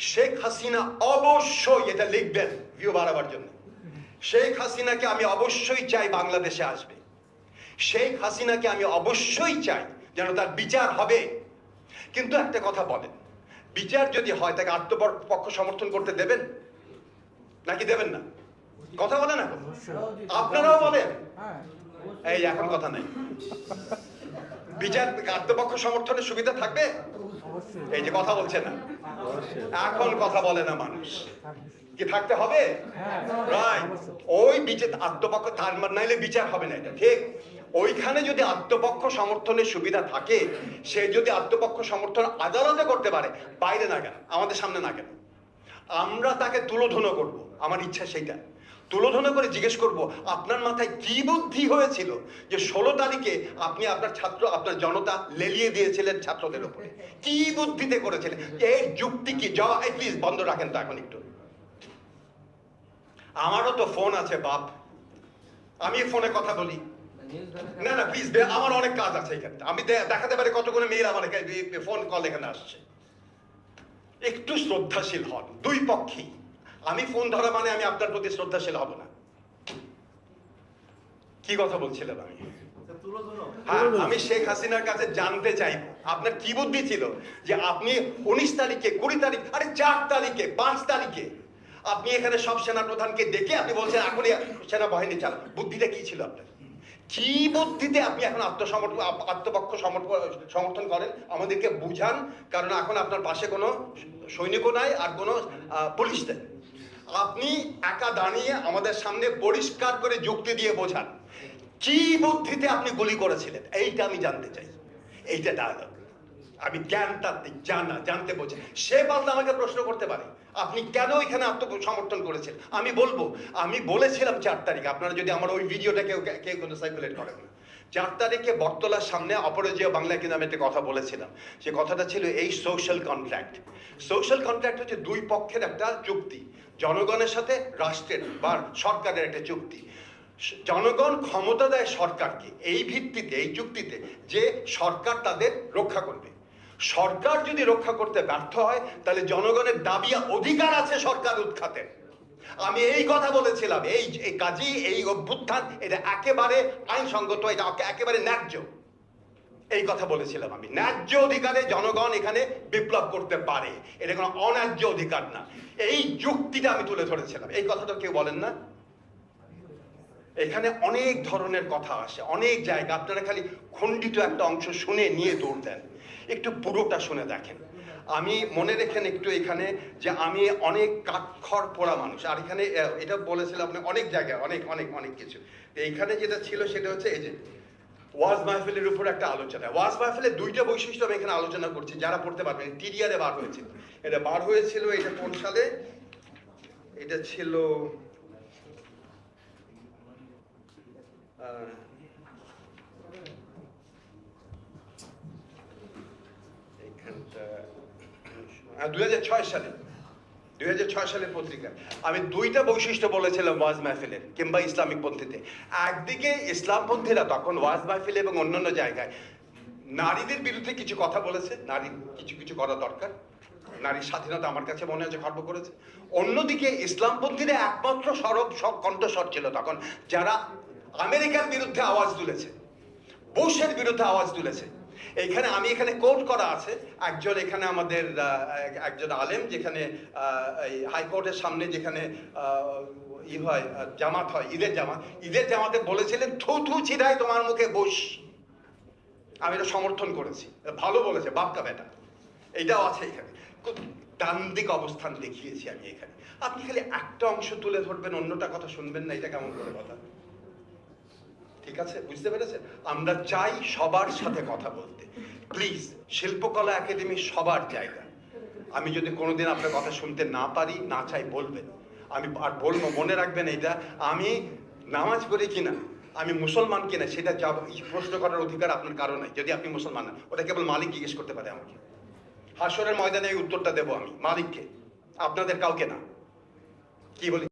শেখ হাসিনা অবশ্যই এটা লিখবেন ভিউ বাড়াবার জন্য। শেখ হাসিনাকে আমি অবশ্যই চাই বাংলাদেশে আসবে। শেখ হাসিনাকে আমি অবশ্যই চাই যেন তার বিচার হবে। কিন্তু একটা কথা বলেন বিচার যদি হয় তাকে আত্মপক্ষ সমর্থন করতে দেবেন? নাকি দেবেন না? কথা বলেন এখন। আপনারাও বলেন। হ্যাঁ। এই এখন কথা নাই। বিচার আত্মপক্ষ সমর্থনের সুবিধা থাকবে? এই যে কথা বলছে না? এখন কথা বলে না মানুষ। কি থাকতে হবে? হ্যাঁ। ওই বিচার আত্মপক্ষ তার মানে নাইলে বিচার হবে না এটা ঠিক? ওইখানে যদি আত্মপক্ষ সমর্থনের সুবিধা থাকে সে যদি আত্মপক্ষ সমর্থন আদালতে করতে পারে বাইরে না কেন? আমাদের সামনে না কেন? আমরা তাকে তুলোধনো করব। আমার ইচ্ছা সেইটা। তুলোধনো করে জিজ্ঞেস করব, আপনার মাথায় কি বুদ্ধি হয়েছিল যে ষোলো তারিখে আপনি আপনার ছাত্র, আপনার জনতা লেলিয়ে দিয়েছিলেন ছাত্রদের উপরে? কি বুদ্ধিতে করেছিলেন? এই যুক্তি কি? জবা প্লিজ বন্ধ রাখেন তো এখন একটু। আমারও তো ফোন আছে, বাপ। আমি ফোনে কথা বলি। না না প্লিজ আমার অনেক কাজ আছে এখানে। আমি দেখাতে পারি কতগুলো মেয়ের আমার ফোন কল এখানে আসছে। একটু শ্রদ্ধাশীল হন, দুই পক্ষেই। আমি ফোন ধরা মানে আমি আপনার প্রতি শ্রদ্ধাশীল হব না। কি কথা বলছিলাম আমি? হ্যাঁ আমি শেখ হাসিনার কাছে জানতে চাইব। আপনার কি বুদ্ধি ছিল যে আপনি উনিশ তারিখে, কুড়ি তারিখ, আরে চার তারিখে, পাঁচ তারিখে আপনি এখানে সব সেনা প্রধানকে ডেকে আপনি বলছেন, এখনই সেনাবাহিনী চাল বুদ্ধিটা কি ছিল আপনার? কি বুদ্ধিতে আপনি এখন আত্মসমর্পণ আত্মপক্ষ সমর্থন করেন? আমাদেরকে বুঝান, কারণ এখন আপনার পাশে কোনো সৈনিকও নাই আর কোনো পুলিশ নেই। আপনি একা দাঁড়িয়ে আমাদের সামনে পরিষ্কার করে যুক্তি দিয়ে বোঝান। কি বুদ্ধিতে আপনি গুলি করেছিলেন? এইটা আমি জানতে চাই। এইটা ডায়লগ আমি জ্ঞানতাত্ত্বিক জানা, জানতে বোঝে সে পাল্টা আমাকে প্রশ্ন করতে পারে, আপনি কেন এখানে আত্মসমর্থন করেছেন? আমি বলব, আমি বলেছিলাম চার তারিখ, আপনারা যদি আমার ওই ভিডিওটা কেউ কেউ কোনো সার্কুলেট করেন। চার তারিখে বটতলার সামনে অপরাজয় বাংলা কিন্তু আমি একটা কথা বলেছিলাম। সে কথাটা ছিল এই সোশ্যাল কন্ট্রাক্ট সোশ্যাল কন্ট্রাক্ট হচ্ছে দুই পক্ষের একটা চুক্তি জনগণের সাথে রাষ্ট্রের বা সরকারের একটা চুক্তি। জনগণ ক্ষমতা দেয় সরকারকে এই ভিত্তিতে, এই চুক্তিতে যে সরকার তাদের রক্ষা করবে। সরকার যদি রক্ষা করতে ব্যর্থ হয়, তাহলে জনগণের দাবি অধিকার আছে সরকার উৎখাতের আমি এই কথা বলেছিলাম এই কাজী, এই অভ্যুত্থান, এটা একেবারে আইনসঙ্গত, এটা একেবারে ন্যায্য। এই কথা বলেছিলাম আমি। ন্যায্য অধিকারে জনগণ এখানে বিপ্লব করতে পারে। এটা কোনো অন্যায্য অধিকার না। এই যুক্তিটা আমি তুলে ধরেছিলাম। এই কথাটা কেউ বলেন না? এখানে অনেক ধরনের কথা আসে, অনেক জায়গা। আপনারা খালি খণ্ডিত একটা অংশ শুনে নিয়ে দৌড় দেন। একটু পুরোটা শুনে দেখেন। আমি মনে রেখেন একটু এখানে যে আমি অনেক কাক্ষর পোড়া মানুষ। আর এখানে এটা বলেছিলাম অনেক জায়গায়, অনেক অনেক অনেক কিছু। এইখানে যেটা ছিল সেটা হচ্ছে এই যে ওয়াজ মাহফিলের উপর একটা আলোচনা। ওয়াজ মাহফিলের দুইটা বৈশিষ্ট্য আমি এখানে আলোচনা করছি, যারা পড়তে পারবেন টিডিআরে বার হয়েছিল। এটা বার হয়েছিল এটা কোন সালে? এটা ছিল দুই হাজার ছয় সালে। দুই হাজার ছয় সালের পত্রিকা। আমি দুইটা বৈশিষ্ট্য বলেছিলাম ওয়াজ মাহফিলের, কিংবা ইসলামিক পন্থীতে। একদিকে ইসলামপন্থীরা তখন ওয়াজ মাহফিল এবং অন্যান্য জায়গায় নারীদের বিরুদ্ধে কিছু কথা বলেছে, নারী কিছু কিছু করা দরকার। নারীর স্বাধীনতা আমার কাছে মনে হচ্ছে খর্ব করেছে। অন্যদিকে ইসলামপন্থীরা একমাত্র সরব সব কণ্ঠস্বর ছিল তখন, যারা আমেরিকার বিরুদ্ধে আওয়াজ তুলেছে, বুশের বিরুদ্ধে আওয়াজ তুলেছে। এইখানে আমি এখানে কোর্ট করা আছে। একজন এখানে আমাদের একজন আলেম যেখানে হাইকোর্টের সামনে যেখানে ই হয়, জামাত হয়, ঈদের জামাত। ঈদের জামাতে বলেছিলেন, থু থু ছিড়াই তোমার মুখে বস। আমি এটা সমর্থন করেছি। ভালো বলেছে বাপকা বেটা। এইটাও আছে এখানে। দান্দিক অবস্থান দেখিয়েছি আমি এখানে। আপনি খালি একটা অংশ তুলে ধরবেন, অন্যটা কথা শুনবেন না, এটা কেমন করে কথা? ঠিক আছে? বুঝতে পেরেছেন? আমরা চাই সবার সাথে কথা বলতে। প্লিজ শিল্পকলা একাডেমি সবার জায়গা। আমি যদি কোনোদিন আপনার কথা শুনতে না পারি, না চাই বলবেন। আমি আর বলব, মনে রাখবেন এটা আমি নামাজ পড়ি কিনা, আমি মুসলমান কিনা, সেটা যা প্রশ্ন করার অধিকার আপনার কারও নাই, যদি আপনি মুসলমান না। ওটা কেবল মালিক জিজ্ঞেস করতে পারে আমাকে। হাসরের ময়দানে এই উত্তরটা দেবো আমি, মালিককে। আপনাদের কাউকে না। কি বলি?